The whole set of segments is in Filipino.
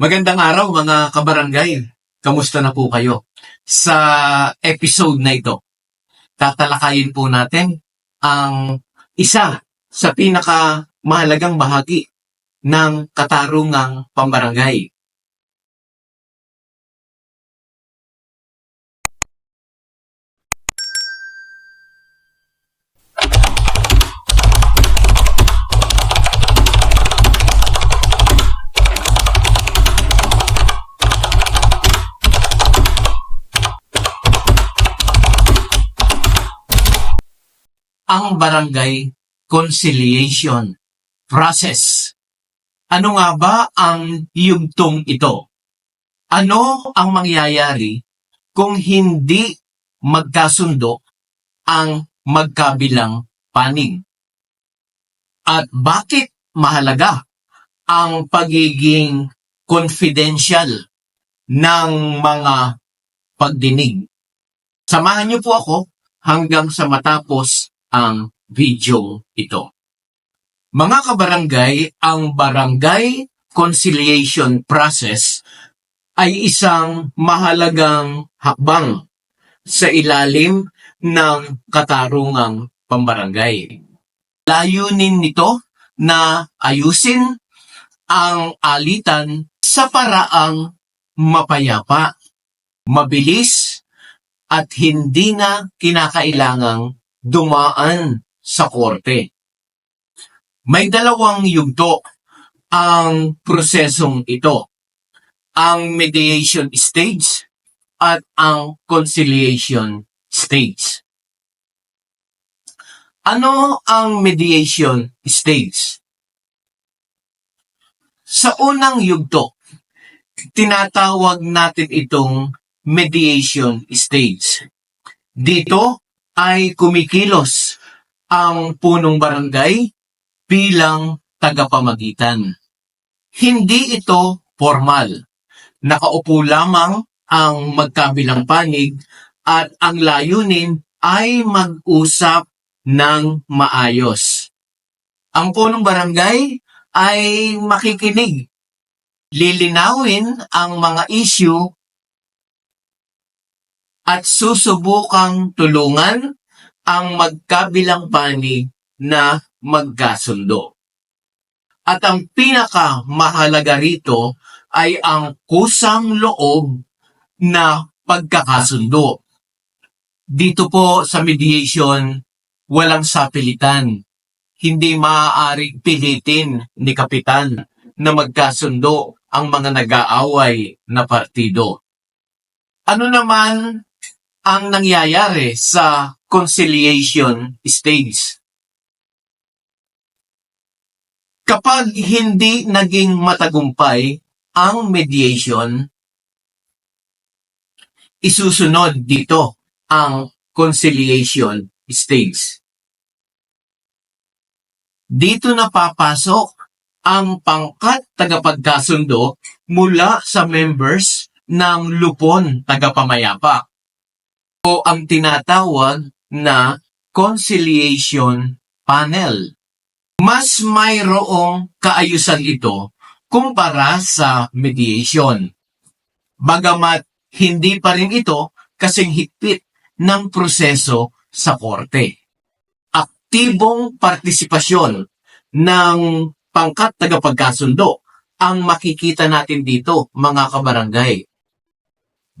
Magandang araw mga kabarangay. Kamusta na po kayo? Sa episode na ito, tatalakayin po natin ang isa sa pinaka mahalagang bahagi ng katarungang pambarangay. Ang barangay conciliation process. Ano nga ba ang yugtong ito? Ano ang mangyayari kung hindi magkasundo ang magkabilang panig? At bakit mahalaga ang pagiging confidential ng mga pagdinig? Samahan niyo po ako hanggang sa matapos ang video ito. Mga kabarangay, ang barangay conciliation process ay isang mahalagang hakbang sa ilalim ng katarungang pambarangay. Layunin nito na ayusin ang alitan sa paraang mapayapa, mabilis, at hindi na kinakailangang dumaan sa korte. May dalawang yugto ang prosesong ito. Ang mediation stage at ang conciliation stage. Ano ang mediation stage? Sa unang yugto, tinatawag natin itong mediation stage. Dito ay kumikilos ang punong barangay bilang tagapamagitan. Hindi ito formal. Nakaupo lamang ang magkabilang panig at ang layunin ay mag-usap ng maayos. Ang punong barangay ay makikinig. Lilinawin ang mga issue at susubukang tulungan ang magkabilang panig na magkasundo. At ang pinaka mahalaga rito ay ang kusang loob na pagkakasundo. Dito po sa mediation, walang sapilitan. Hindi maaaring pilitin ni Kapitan na magkasundo ang mga nag-aaway na partido. Ano naman ang nangyayari sa conciliation stage. Kapag hindi naging matagumpay ang mediation, isusunod dito ang conciliation stage. Dito na papasok ang pangkat tagapagkasundo mula sa members ng lupon tagapamayapa o ang tinatawag na conciliation panel. Mas mayroong kaayusan ito kumpara sa mediation. Bagamat hindi pa rin ito kasing higpit ng proseso sa korte. Aktibong partisipasyon ng pangkat tagapagkasundo ang makikita natin dito mga kabarangay.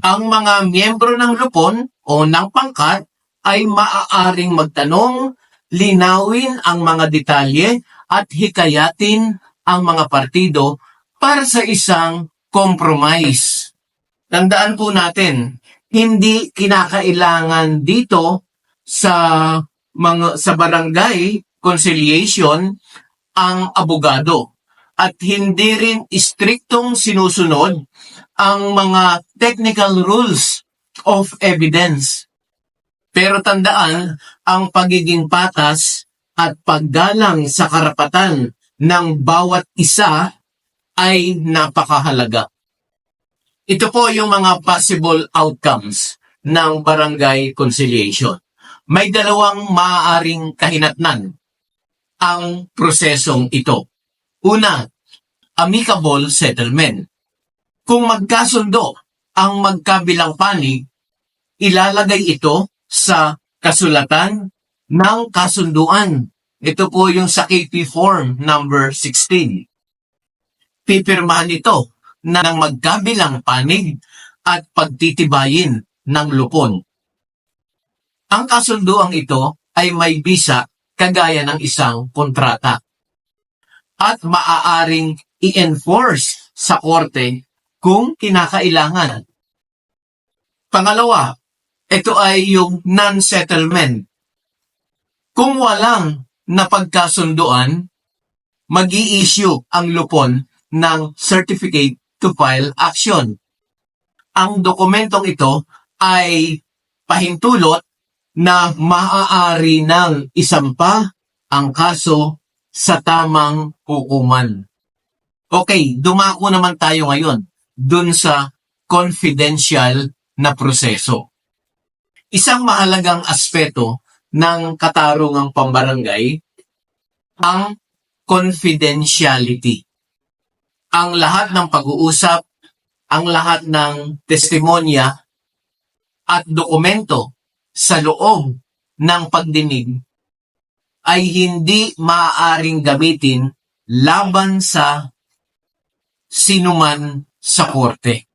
Ang mga miyembro ng lupon o ng pangkat ay maaaring magtanong, linawin ang mga detalye at hikayatin ang mga partido para sa isang compromise. Tandaan po natin, hindi kinakailangan dito sa mga sa barangay conciliation ang abogado at hindi rin istriktong sinusunod ang mga technical rules of evidence. Pero tandaan, ang pagiging patas at paggalang sa karapatan ng bawat isa ay napakahalaga. Ito po yung mga possible outcomes ng barangay conciliation. May dalawang maaaring kahinatnan ang prosesong ito. Una, amicable settlement. Kung magkasundo ang magkabilang panig, ilalagay ito sa kasulatan ng kasunduan. Ito po yung sa KP form number 16. Pipirmahan ito ng magkabilang panig at pagtitibayin ng lupon. Ang kasunduang ito ay may bisa kagaya ng isang kontrata at maaaring i-enforce sa korte kung kinakailangan. Pangalawa, ito ay yung non-settlement. Kung walang napagkasunduan, mag issue ang lupon ng Certificate to File Action. Ang dokumentong ito ay pahintulot na maaari ng isampa ang kaso sa tamang hukuman. Okay, dumako naman tayo ngayon dun sa confidential na proseso. Isang mahalagang aspeto ng katarungang pambarangay ang confidentiality. Ang lahat ng pag-uusap, ang lahat ng testimonya at dokumento sa loob ng pagdinig ay hindi maaaring gamitin laban sa sinuman sa korte.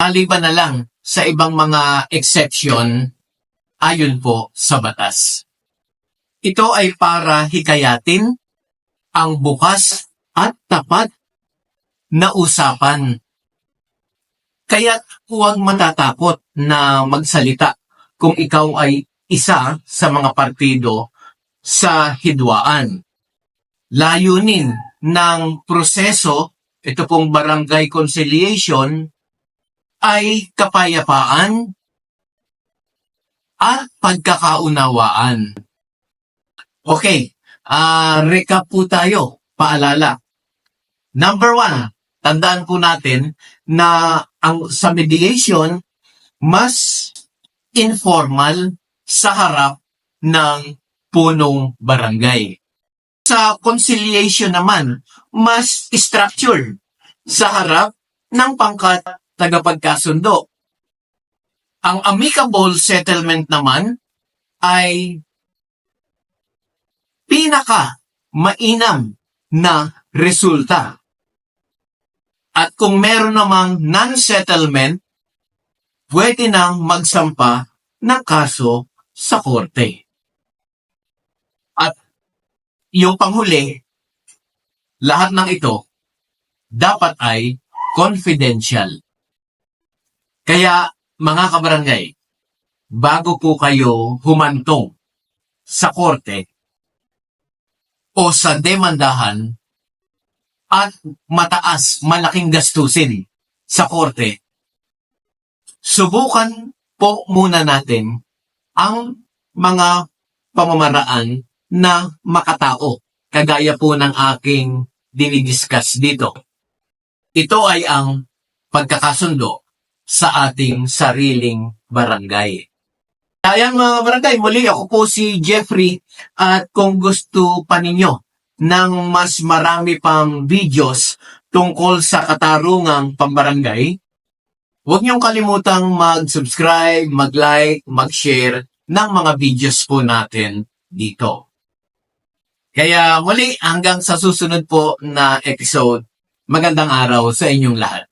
Maliban na lang sa ibang mga exception ayon po sa batas. Ito ay para hikayatin ang bukas at tapat na usapan. Kaya huwag matatakot na magsalita kung ikaw ay isa sa mga partido sa hidwaan. Layunin ng proseso, ito pong barangay conciliation, ay kapayapaan at pagkakaunawaan. Okay, ah recap po tayo, paalala. Number one, tandaan po natin na ang sa mediation, mas informal sa harap ng punong barangay. Sa conciliation naman, mas structured sa harap ng pangkat tagapagkasundo. Ang amicable settlement naman ay pinaka mainam na resulta. At kung meron namang non-settlement, pwede nang magsampa ng kaso sa korte. Yung panghuli, lahat ng ito dapat ay confidential. Kaya mga kabarangay, bago po kayo humantong sa korte o sa demandahan at mataas malaking gastusin sa korte, subukan po muna natin ang mga pamamaraan na makatao, kagaya po ng aking dinidiscuss dito. Ito ay ang pagkakasundo sa ating sariling barangay. Ayan mga barangay, muli ako po si Jeffrey at kung gusto pa ninyo ng mas marami pang videos tungkol sa katarungang pambarangay, huwag niyong kalimutang mag-subscribe, mag-like, mag-share ng mga videos po natin dito. Kaya muli hanggang sa susunod po na episode, magandang araw sa inyong lahat.